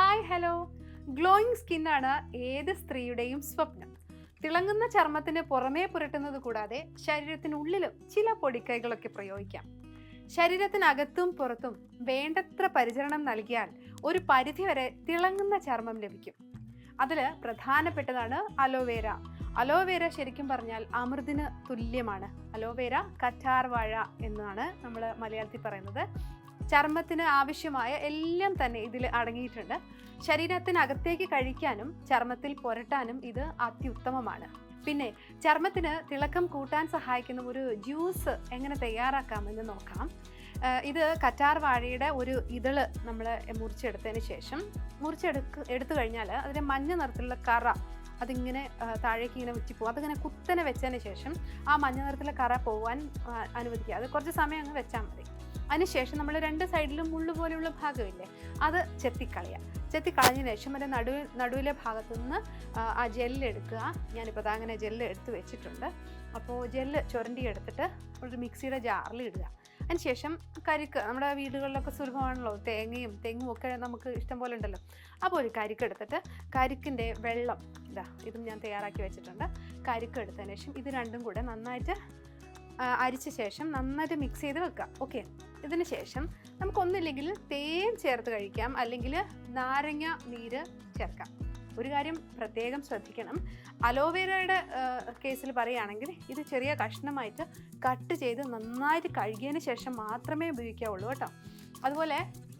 Hi hello. Glowing സ്കിന്നാണ് ഏത് സ്ത്രീയുടെയും സ്വപ്നം. തിളങ്ങുന്ന ചർമ്മത്തിന് പുറമേ പുരട്ടുന്നത് കൂടാതെ ശരീരത്തിനുള്ളിലും ചില പൊടിക്കൈകളൊക്കെ പ്രയോഗിക്കാം. ശരീരത്തിനകത്തും പുറത്തും വേണ്ടത്ര പരിചരണം നൽകിയാൽ ഒരു പരിധിവരെ തിളങ്ങുന്ന ചർമ്മം ലഭിക്കും. അതിൽ പ്രധാനപ്പെട്ടതാണ് അലോവേര. അലോവേര ശരിക്കും പറഞ്ഞാൽ അമൃതിന് തുല്യമാണ്. അലോവേര കറ്റാർ വാഴ എന്നാണ് നമ്മൾ മലയാളത്തിൽ പറയുന്നത്. ചർമ്മത്തിന് ആവശ്യമായ എല്ലാം തന്നെ ഇതിൽ അടങ്ങിയിട്ടുണ്ട്. ശരീരത്തിനകത്തേക്ക് കഴിക്കാനും ചർമ്മത്തിൽ പുരട്ടാനും ഇത് അത്യുത്തമമാണ്. പിന്നെ ചർമ്മത്തിന് തിളക്കം കൂട്ടാൻ സഹായിക്കുന്ന ഒരു ജ്യൂസ് എങ്ങനെ തയ്യാറാക്കാമെന്ന് നോക്കാം. ഇത് കറ്റാർ വാഴയുടെ ഒരു ഇതൾ നമ്മൾ മുറിച്ചെടുത്തതിന് ശേഷം മുറിച്ചെടുക്ക് എടുത്തു കഴിഞ്ഞാൽ അതിന്റെ മഞ്ഞ നിറത്തിലുള്ള കറ അതിങ്ങനെ താഴേക്ക് ഇങ്ങനെ ഉറ്റിപ്പോകും അതിങ്ങനെ കുത്തനെ വെച്ചതിന് ശേഷം ആ മഞ്ഞ നിറത്തിലെ കറ പോകാൻ അനുവദിക്കുക. അത് കുറച്ച് സമയം അങ്ങ് വെച്ചാൽ മതി. അതിനുശേഷം നമ്മൾ രണ്ട് സൈഡിലും മുള്ളു പോലെയുള്ള ഭാഗമില്ലേ അത് ചെത്തിക്കളയുക. ചെത്തിക്കളഞ്ഞതിന് ശേഷം അതിന്റെ നടു നടുവിലെ ഭാഗത്തു നിന്ന് ആ, ജെല്ലെടുക്കുക ഞാനിപ്പോൾ അങ്ങനെ ജെല്ല് എടുത്ത് വെച്ചിട്ടുണ്ട്. അപ്പോൾ ജെല്ല് ചുരണ്ടി എടുത്തിട്ട് ഒരു മിക്സിയുടെ ജാറിൽ ഇടുക. അതിനുശേഷം കരിക്ക് നമ്മുടെ വീടുകളിലൊക്കെ സുലഭമാണല്ലോ. തേങ്ങയും തെങ്ങും ഒക്കെ നമുക്ക് ഇഷ്ടം പോലെ ഉണ്ടല്ലോ. അപ്പോൾ ഒരു കരിക്ക് എടുത്തിട്ട് കരിക്കിന്റെ വെള്ളം ഇതാ ഇതും ഞാൻ തയ്യാറാക്കി വെച്ചിട്ടുണ്ട്. കരിക്ക് എടുത്തതിന് ശേഷം ഇത് രണ്ടും കൂടെ നന്നായിട്ട് അരിച്ച ശേഷം നന്നായിട്ട് മിക്സ് ചെയ്ത് വെക്കുക. ഓക്കെ ഇതിന് ശേഷം നമുക്കൊന്നില്ലെങ്കിൽ തേൻ ചേർത്ത് കഴിക്കാം. അല്ലെങ്കിൽ നാരങ്ങ നീര് ചേർക്കാം. ഒരു കാര്യം പ്രത്യേകം ശ്രദ്ധിക്കണം. അലോവേരയുടെ കേസിൽ പറയുകയാണെങ്കിൽ ഇത് ചെറിയ കഷ്ണമായിട്ട് കട്ട് ചെയ്ത് നന്നായിട്ട് കഴുകിയതിന് ശേഷം മാത്രമേ ഉപയോഗിക്കാവുള്ളൂ കേട്ടോ. അതുപോലെ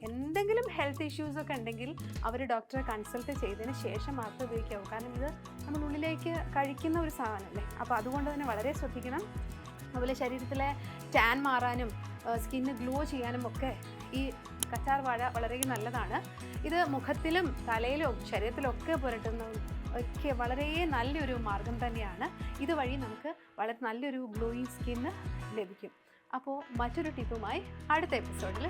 എന്തെങ്കിലും ഹെൽത്ത് ഇഷ്യൂസ് ഒക്കെ ഉണ്ടെങ്കിൽ അവർ ഡോക്ടറെ കൺസൾട്ട് ചെയ്തതിന് ശേഷം മാത്രമേ ഉപയോഗിക്കാവൂ. കാരണം ഇത് നമ്മൾ ഉള്ളിലേക്ക് കഴിക്കുന്ന ഒരു സാധനമല്ലേ? അപ്പോൾ അതുകൊണ്ട് തന്നെ വളരെ ശ്രദ്ധിക്കണം. അതുപോലെ ശരീരത്തിലെ ടാൻ മാറാനും സ്കിന്ന് ഗ്ലോ ചെയ്യാനും ഒക്കെ ഈ കച്ചാർ വാഴ വളരെ നല്ലതാണ്. ഇത് മുഖത്തിലും തലയിലും ശരീരത്തിലും ഒക്കെ പുരട്ടുന്ന ഒക്കെ വളരെ നല്ലൊരു മാർഗം തന്നെയാണ്. ഇതുവഴി നമുക്ക് വളരെ നല്ലൊരു ഗ്ലോയിങ് സ്കിന്ന് ലഭിക്കും. അപ്പോൾ മറ്റൊരു ടിപ്പുമായി അടുത്ത എപ്പിസോഡിൽ